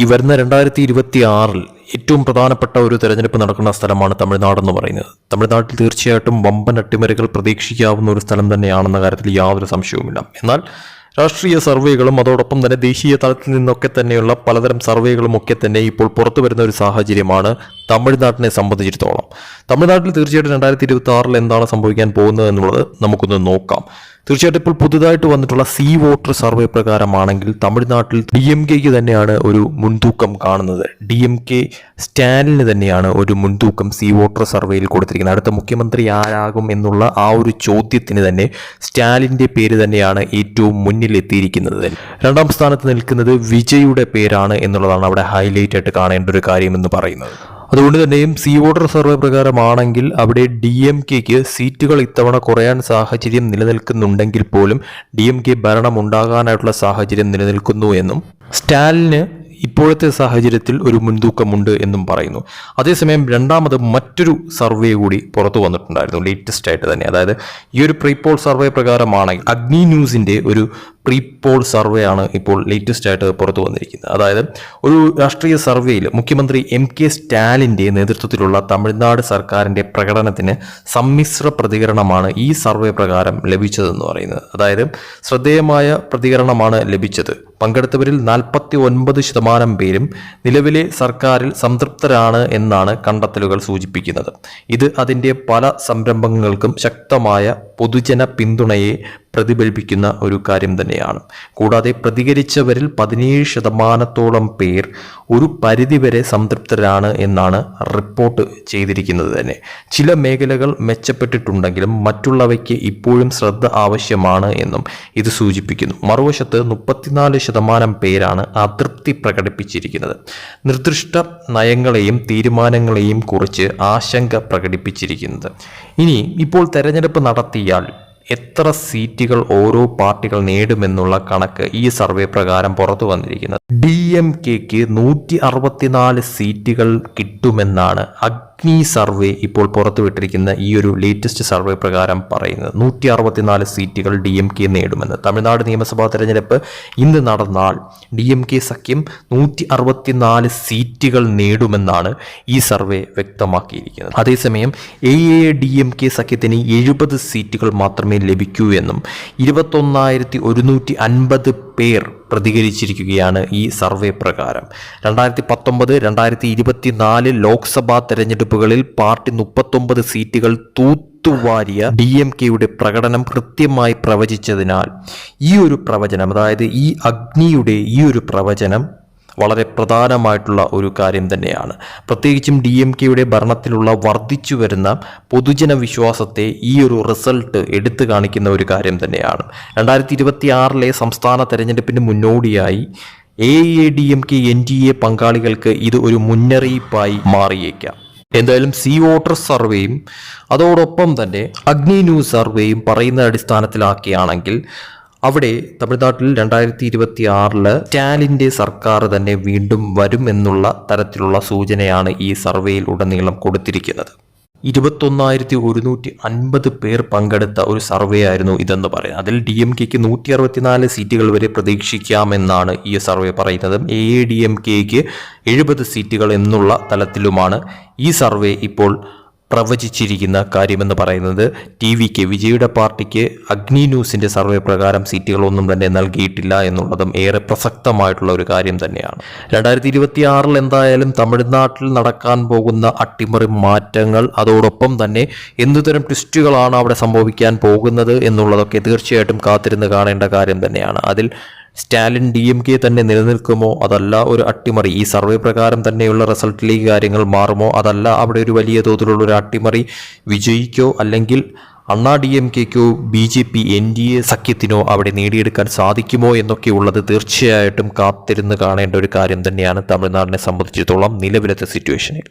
ഈ വരുന്ന രണ്ടായിരത്തി ഇരുപത്തി ആറിൽ ഏറ്റവും പ്രധാനപ്പെട്ട ഒരു തെരഞ്ഞെടുപ്പ് നടക്കുന്ന സ്ഥലമാണ് തമിഴ്നാട് എന്ന് പറയുന്നത്. തമിഴ്നാട്ടിൽ തീർച്ചയായിട്ടും വമ്പൻ അട്ടിമറികൾ പ്രതീക്ഷിക്കാവുന്ന ഒരു സ്ഥലം തന്നെയാണെന്ന കാര്യത്തിൽ യാതൊരു സംശയവുമില്ല. എന്നാൽ രാഷ്ട്രീയ സർവേകളും അതോടൊപ്പം തന്നെ ദേശീയ തലത്തിൽ നിന്നൊക്കെ തന്നെയുള്ള പലതരം സർവേകളും ഒക്കെ തന്നെ ഇപ്പോൾ പുറത്തു വരുന്ന ഒരു സാഹചര്യമാണ് തമിഴ്നാട്ടിനെ സംബന്ധിച്ചിടത്തോളം. തമിഴ്നാട്ടിൽ തീർച്ചയായിട്ടും രണ്ടായിരത്തി ഇരുപത്തി ആറിൽ എന്താണ് സംഭവിക്കാൻ പോകുന്നത് എന്നുള്ളത് നമുക്കൊന്ന് നോക്കാം. തീർച്ചയായിട്ടും ഇപ്പോൾ പുതുതായിട്ട് വന്നിട്ടുള്ള സീ വോട്ടർ സർവേ പ്രകാരമാണെങ്കിൽ തമിഴ്നാട്ടിൽ ഡി എം കെക്ക് തന്നെയാണ് ഒരു മുൻതൂക്കം കാണുന്നത്. ഡി എം കെ സ്റ്റാലിന് തന്നെയാണ് ഒരു മുൻതൂക്കം സീ വോട്ടർ സർവേയിൽ കൊടുത്തിരിക്കുന്നത്. അടുത്ത മുഖ്യമന്ത്രി ആരാകും എന്നുള്ള ആ ഒരു ചോദ്യത്തിന് തന്നെ സ്റ്റാലിന്റെ പേര് തന്നെയാണ് ഏറ്റവും മുന്നിൽ എത്തിയിരിക്കുന്നത്. രണ്ടാം സ്ഥാനത്ത് നിൽക്കുന്നത് വിജയുടെ പേരാണ് എന്നുള്ളതാണ് അവിടെ ഹൈലൈറ്റ് ആയിട്ട് കാണേണ്ട ഒരു കാര്യം എന്ന് പറയുന്നത്. അതുകൊണ്ട് തന്നെയും സീ വോട്ടർ സർവേ പ്രകാരമാണെങ്കിൽ അവിടെ ഡി എം കെക്ക് സീറ്റുകൾ ഇത്തവണ കുറയാൻ സാഹചര്യം നിലനിൽക്കുന്നുണ്ടെങ്കിൽ പോലും ഡി എം കെ ഭരണം ഉണ്ടാകാനായിട്ടുള്ള സാഹചര്യം നിലനിൽക്കുന്നു എന്നും സ്റ്റാലിന് ഇപ്പോഴത്തെ സാഹചര്യത്തിൽ ഒരു മുൻതൂക്കമുണ്ട് എന്നും പറയുന്നു. അതേസമയം രണ്ടാമത് മറ്റൊരു സർവേ കൂടി പുറത്തു വന്നിട്ടുണ്ടായിരുന്നു ലേറ്റസ്റ്റ് ആയിട്ട് തന്നെ. അതായത് ഈ ഒരു പ്രീപോൾ സർവേ പ്രകാരമാണെങ്കിൽ അഗ്നി ന്യൂസിന്റെ ഒരു പ്രീപോൾ സർവേ ആണ് ഇപ്പോൾ ലേറ്റസ്റ്റ് ആയിട്ട് പുറത്തു വന്നിരിക്കുന്നത്. അതായത് ഒരു രാഷ്ട്രീയ സർവേയിൽ മുഖ്യമന്ത്രി എം കെ സ്റ്റാലിന്റെ നേതൃത്വത്തിലുള്ള തമിഴ്നാട് സർക്കാരിന്റെ പ്രകടനത്തിന് സമ്മിശ്ര പ്രതികരണമാണ് ഈ സർവേ പ്രകാരം ലഭിച്ചതെന്ന് പറയുന്നത്. അതായത് ശ്രദ്ധേയമായ പ്രതികരണമാണ് ലഭിച്ചത്. പങ്കെടുത്തവരിൽ നാൽപ്പത്തി ഒൻപത് ശതമാനം പേരും നിലവിലെ സർക്കാരിൽ സംതൃപ്തരാണ് എന്നാണ് കണ്ടെത്തലുകൾ സൂചിപ്പിക്കുന്നത്. ഇത് അതിന്റെ പല സംരംഭങ്ങൾക്കും ശക്തമായ പൊതുജന പിന്തുണയെ പ്രതിഫലിപ്പിക്കുന്ന ഒരു കാര്യം തന്നെയാണ്. കൂടാതെ പ്രതികരിച്ചവരിൽ പതിനേഴ് ശതമാനത്തോളം പേർ ഒരു പരിധിവരെ സംതൃപ്തരാണ് എന്നാണ് റിപ്പോർട്ട് ചെയ്തിരിക്കുന്നത് തന്നെ. ചില മേഖലകൾ മെച്ചപ്പെട്ടിട്ടുണ്ടെങ്കിലും മറ്റുള്ളവയ്ക്ക് ഇപ്പോഴും ശ്രദ്ധ ആവശ്യമാണ് എന്നും ഇത് സൂചിപ്പിക്കുന്നു. മറുവശത്ത് മുപ്പത്തിനാല് ശതമാനം പേരാണ് അതൃപ്തി പ്രകടിപ്പിച്ചിരിക്കുന്നത്. നിർദ്ദിഷ്ട നയങ്ങളെയും തീരുമാനങ്ങളെയും കുറിച്ച് ആശങ്ക പ്രകടിപ്പിച്ചിരിക്കുന്നത്. ഇനി ഇപ്പോൾ തെരഞ്ഞെടുപ്പ് നടത്തിയാൽ എത്ര സീറ്റുകൾ ഓരോ പാർട്ടികൾ നേടുമെന്നുള്ള കണക്ക് ഈ സർവേ പ്രകാരം പുറത്തു വന്നിരിക്കുന്നത്. ഡി എം കെക്ക് നൂറ്റി അറുപത്തിനാല് സീറ്റുകൾ കിട്ടുമെന്നാണ് അഗ്നി സർവേ ഇപ്പോൾ പുറത്തുവിട്ടിരിക്കുന്ന ഈ ഒരു ലേറ്റസ്റ്റ് സർവേ പ്രകാരം പറയുന്നത്. നൂറ്റി അറുപത്തിനാല് സീറ്റുകൾ ഡി എം കെ നേടുമെന്ന്. തമിഴ്നാട് നിയമസഭാ തെരഞ്ഞെടുപ്പ് ഇന്ന് നടന്നാൽ ഡി എം കെ സഖ്യം നൂറ്റി അറുപത്തിനാല് സീറ്റുകൾ നേടുമെന്നാണ് ഈ സർവേ വ്യക്തമാക്കിയിരിക്കുന്നത്. അതേസമയം A A D M K സഖ്യത്തിന് എഴുപത് സീറ്റുകൾ മാത്രമേ ലഭിക്കൂ എന്നും ഇരുപത്തൊന്നായിരത്തി ഒരുന്നൂറ്റി അൻപത് പേർ പ്രതികരിച്ചിരിക്കുകയാണ് ഈ സർവേ പ്രകാരം. രണ്ടായിരത്തി പത്തൊമ്പത് രണ്ടായിരത്തി ഇരുപത്തിനാല് ലോക്സഭാ തെരഞ്ഞെടുപ്പുകളിൽ പാർട്ടി മുപ്പത്തൊമ്പത് സീറ്റുകൾ തൂത്തുവാരിയ ഡി എം കെയുടെ പ്രകടനം കൃത്യമായി പ്രവചിച്ചതിനാൽ ഈ ഒരു പ്രവചനം അതായത് ഈ അഗ്നിയുടെ ഈ ഒരു പ്രവചനം വളരെ പ്രധാനമായിട്ടുള്ള ഒരു കാര്യം തന്നെയാണ്. പ്രത്യേകിച്ചും ഡി എം കെയുടെ ഭരണത്തിലുള്ള വർദ്ധിച്ചു വരുന്ന പൊതുജന വിശ്വാസത്തെ ഈ ഒരു റിസൾട്ട് എടുത്തു കാണിക്കുന്ന ഒരു കാര്യം തന്നെയാണ്. രണ്ടായിരത്തി ഇരുപത്തി ആറിലെ സംസ്ഥാന തെരഞ്ഞെടുപ്പിന് മുന്നോടിയായി A A D M K N D A പങ്കാളികൾക്ക് ഇത് ഒരു മുന്നറിയിപ്പായി മാറിയേക്കാം. എന്തായാലും സി വോട്ടർ സർവേയും അതോടൊപ്പം തന്നെ അഗ്നി ന്യൂസ് സർവേയും പറയുന്ന അടിസ്ഥാനത്തിലാക്കിയാണെങ്കിൽ അവിടെ തമിഴ്നാട്ടിൽ രണ്ടായിരത്തി ഇരുപത്തി ആറിൽ സ്റ്റാലിന്റെ സർക്കാർ തന്നെ വീണ്ടും വരും എന്നുള്ള തരത്തിലുള്ള സൂചനയാണ് ഈ സർവേയിൽ ഉടനീളം കൊടുത്തിരിക്കുന്നത്. ഇരുപത്തൊന്നായിരത്തി ഒരുന്നൂറ്റി അൻപത് പേർ പങ്കെടുത്ത ഒരു സർവേ ആയിരുന്നു ഇതെന്ന് പറയുന്നത്. അതിൽ ഡി എം കെക്ക് നൂറ്റി അറുപത്തിനാല് സീറ്റുകൾ വരെ പ്രതീക്ഷിക്കാമെന്നാണ് ഈ സർവേ പറയുന്നത്. എ ഡി എം കെക്ക് എഴുപത് സീറ്റുകൾ എന്നുള്ള തലത്തിലുമാണ് ഈ സർവേ ഇപ്പോൾ പ്രവചിച്ചിരിക്കുന്ന കാര്യമെന്ന് പറയുന്നത് ടി വിക്ക് വിജയുടെ പാർട്ടിക്ക് അഗ്നി ന്യൂസിന്റെ സർവേ പ്രകാരം സീറ്റുകളൊന്നും തന്നെ നൽകിയിട്ടില്ല എന്നുള്ളതും ഏറെ പ്രസക്തമായിട്ടുള്ള ഒരു കാര്യം തന്നെയാണ്. രണ്ടായിരത്തി ഇരുപത്തി ആറിൽ എന്തായാലും തമിഴ്നാട്ടിൽ നടക്കാൻ പോകുന്ന അട്ടിമറി മാറ്റങ്ങൾ അതോടൊപ്പം തന്നെ എന്തുതരം ട്വിസ്റ്റുകളാണ് അവിടെ സംഭവിക്കാൻ പോകുന്നത് എന്നുള്ളതൊക്കെ തീർച്ചയായിട്ടും കാത്തിരുന്ന് കാണേണ്ട കാര്യം തന്നെയാണ്. അതിൽ സ്റ്റാലിൻ ഡി എം കെ തന്നെ നിലനിൽക്കുമോ? അതല്ല ഒരു അട്ടിമറി. ഈ സർവേ പ്രകാരം തന്നെയുള്ള റിസൾട്ടിലേക്ക് കാര്യങ്ങൾ മാറുമോ? അതല്ല അവിടെ ഒരു വലിയ തോതിലുള്ള ഒരു അട്ടിമറി വിജയിക്കോ? അല്ലെങ്കിൽ Anna D M കെക്കോ B J P N D A സഖ്യത്തിനോ അവിടെ നേടിയെടുക്കാൻ സാധിക്കുമോ എന്നൊക്കെ ഉള്ളത് തീർച്ചയായിട്ടും കാത്തിരുന്ന് കാണേണ്ട ഒരു കാര്യം തന്നെയാണ് തമിഴ്നാടിനെ സംബന്ധിച്ചിടത്തോളം നിലവിലത്തെ സിറ്റുവേഷനിൽ